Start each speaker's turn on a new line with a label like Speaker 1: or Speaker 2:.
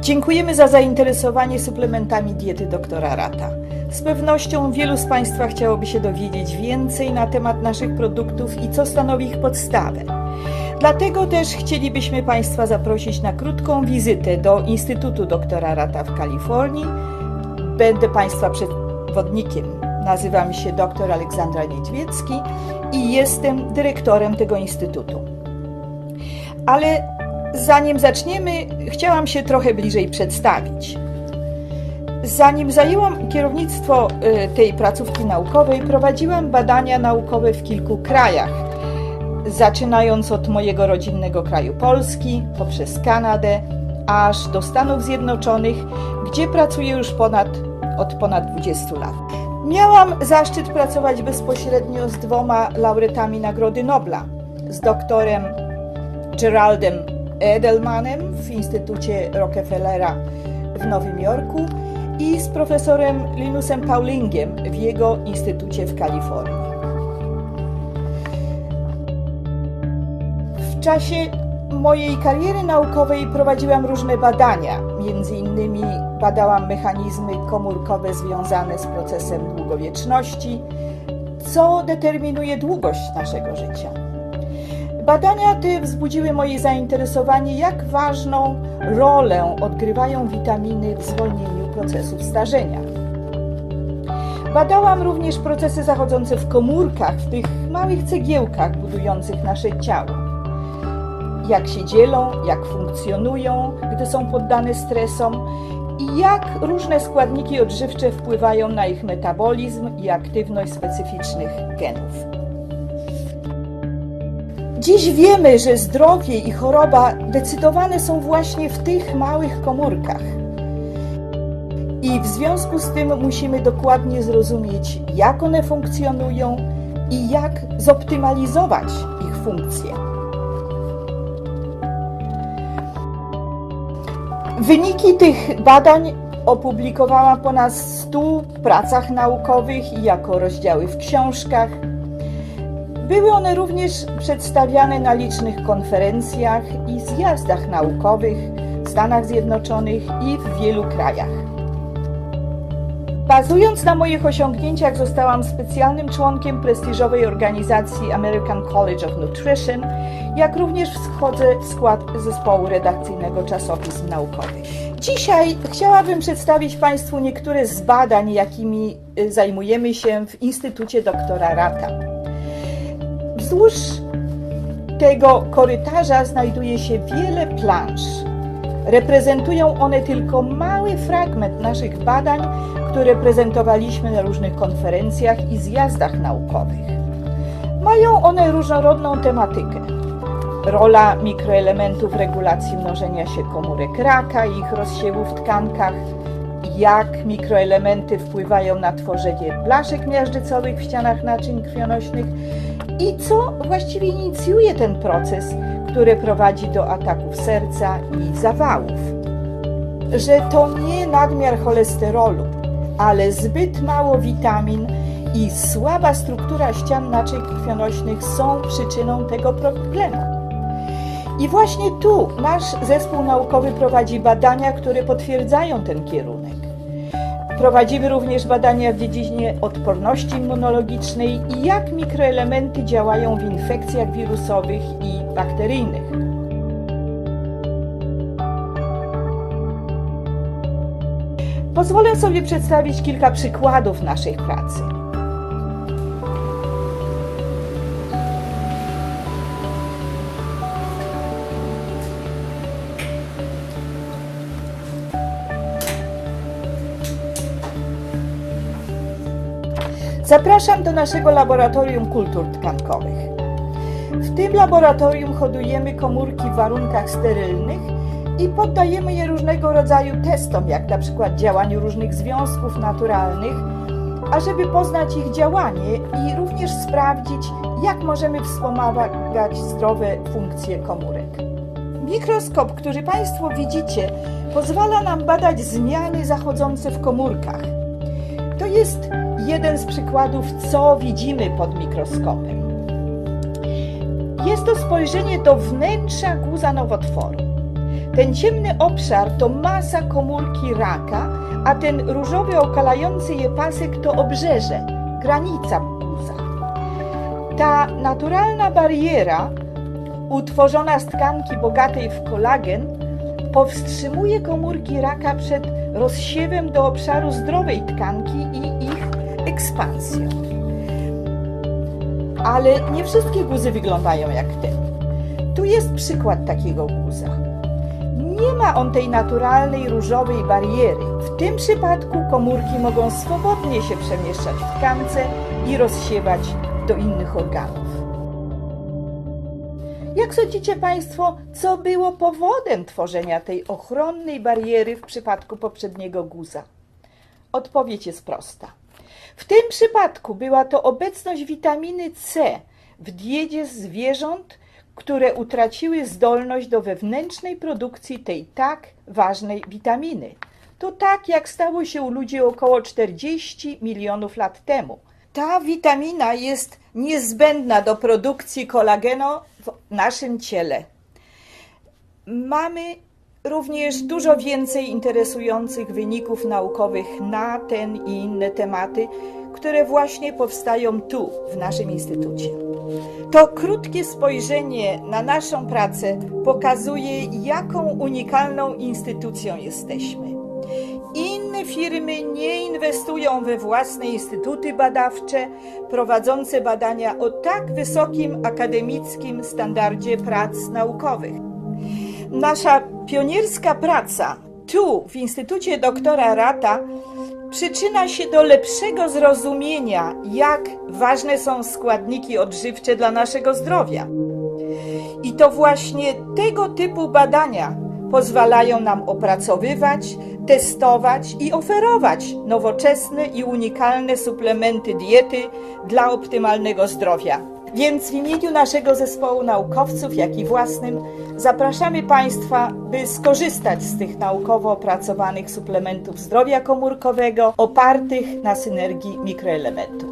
Speaker 1: Dziękujemy za zainteresowanie suplementami diety doktora Rata. Z pewnością wielu z Państwa chciałoby się dowiedzieć więcej na temat naszych produktów i co stanowi ich podstawę. Dlatego też chcielibyśmy Państwa zaprosić na krótką wizytę do Instytutu doktora Rata w Kalifornii. Będę Państwa przewodnikiem. Nazywam się dr Aleksandra Niedźwiecki i jestem dyrektorem tego instytutu. Ale zanim zaczniemy, chciałam się trochę bliżej przedstawić. Zanim zajęłam kierownictwo y, tej placówki naukowej, prowadziłam badania naukowe w kilku krajach, zaczynając od mojego rodzinnego kraju Polski, poprzez Kanadę, aż do Stanów Zjednoczonych, gdzie pracuję już ponad, od ponad 20 lat. Miałam zaszczyt pracować bezpośrednio z dwoma laureatami Nagrody Nobla, z doktorem Geraldem Edelmanem w Instytucie Rockefellera w Nowym Jorku i z profesorem Linusem Paulingiem w jego instytucie w Kalifornii. W czasie mojej kariery naukowej prowadziłam różne badania. Między innymi badałam mechanizmy komórkowe związane z procesem długowieczności, co determinuje długość naszego życia. Badania te wzbudziły moje zainteresowanie, jak ważną rolę odgrywają witaminy w zwolnieniu procesów starzenia. Badałam również procesy zachodzące w komórkach, w tych małych cegiełkach budujących nasze ciało. Jak się dzielą, jak funkcjonują, gdy są poddane stresom i jak różne składniki odżywcze wpływają na ich metabolizm i aktywność specyficznych genów. Dziś wiemy, że zdrowie i choroba decydowane są właśnie w tych małych komórkach. I w związku z tym musimy dokładnie zrozumieć, jak one funkcjonują i jak zoptymalizować ich funkcje. Wyniki tych badań opublikowałam po ponad 100 pracach naukowych i jako rozdziały w książkach. Były one również przedstawiane na licznych konferencjach i zjazdach naukowych w Stanach Zjednoczonych i w wielu krajach. Bazując na moich osiągnięciach, zostałam specjalnym członkiem prestiżowej organizacji American College of Nutrition, jak również wchodzę w skład zespołu redakcyjnego czasopism naukowych. Dzisiaj chciałabym przedstawić Państwu niektóre z badań, jakimi y, zajmujemy się w Instytucie doktora Rata. Wzdłuż tego korytarza znajduje się wiele plansz. Reprezentują one tylko mały fragment naszych badań, które prezentowaliśmy na różnych konferencjach i zjazdach naukowych. Mają one różnorodną tematykę. Rola mikroelementów regulacji mnożenia się komórek raka i ich rozsiewu w tkankach, jak mikroelementy wpływają na tworzenie blaszek miażdżycowych w ścianach naczyń krwionośnych i co właściwie inicjuje ten proces, który prowadzi do ataków serca i zawałów. Że to nie nadmiar cholesterolu, ale zbyt mało witamin i słaba struktura ścian naczyń krwionośnych są przyczyną tego problemu. I właśnie tu nasz zespół naukowy prowadzi badania, które potwierdzają ten kierunek. Prowadzimy również badania w dziedzinie odporności immunologicznej i jak mikroelementy działają w infekcjach wirusowych i bakteryjnych. Pozwolę sobie przedstawić kilka przykładów naszej pracy. Zapraszam do naszego laboratorium kultur tkankowych. W tym laboratorium hodujemy komórki w warunkach sterylnych i poddajemy je różnego rodzaju testom, jak na przykład działaniu różnych związków naturalnych, ażeby poznać ich działanie i również sprawdzić, jak możemy wspomagać zdrowe funkcje komórek. Mikroskop, który Państwo widzicie, pozwala nam badać zmiany zachodzące w komórkach. To jest jeden z przykładów, co widzimy pod mikroskopem. Jest to spojrzenie do wnętrza guza nowotworu. Ten ciemny obszar to masa komórki raka, a ten różowy okalający je pasek to obrzeże, granica guza. Ta naturalna bariera, utworzona z tkanki bogatej w kolagen, powstrzymuje komórki raka przed rozsiewem do obszaru zdrowej tkanki i ich ekspansją. Ale nie wszystkie guzy wyglądają jak ten. Tu jest przykład takiego guza. Nie ma on tej naturalnej różowej bariery. W tym przypadku komórki mogą swobodnie się przemieszczać w tkance i rozsiewać do innych organów. Jak sądzicie Państwo, co było powodem tworzenia tej ochronnej bariery w przypadku poprzedniego guza? Odpowiedź jest prosta. W tym przypadku była to obecność witaminy C w diecie zwierząt, które utraciły zdolność do wewnętrznej produkcji tej tak ważnej witaminy. To tak, jak stało się u ludzi około 40 milionów lat temu. Ta witamina jest niezbędna do produkcji kolagenu w naszym ciele. Mamy również dużo więcej interesujących wyników naukowych na ten i inne tematy, które właśnie powstają tu, w naszym instytucie. To krótkie spojrzenie na naszą pracę pokazuje, jaką unikalną instytucją jesteśmy. Inne firmy nie inwestują we własne instytuty badawcze prowadzące badania o tak wysokim akademickim standardzie prac naukowych. Nasza pionierska praca tu, w Instytucie Doktora Rata, przyczyna się do lepszego zrozumienia, jak ważne są składniki odżywcze dla naszego zdrowia. I to właśnie tego typu badania pozwalają nam opracowywać, testować i oferować nowoczesne i unikalne suplementy diety dla optymalnego zdrowia. Więc w imieniu naszego zespołu naukowców, jak i własnym, zapraszamy Państwa, by skorzystać z tych naukowo opracowanych suplementów zdrowia komórkowego opartych na synergii mikroelementów.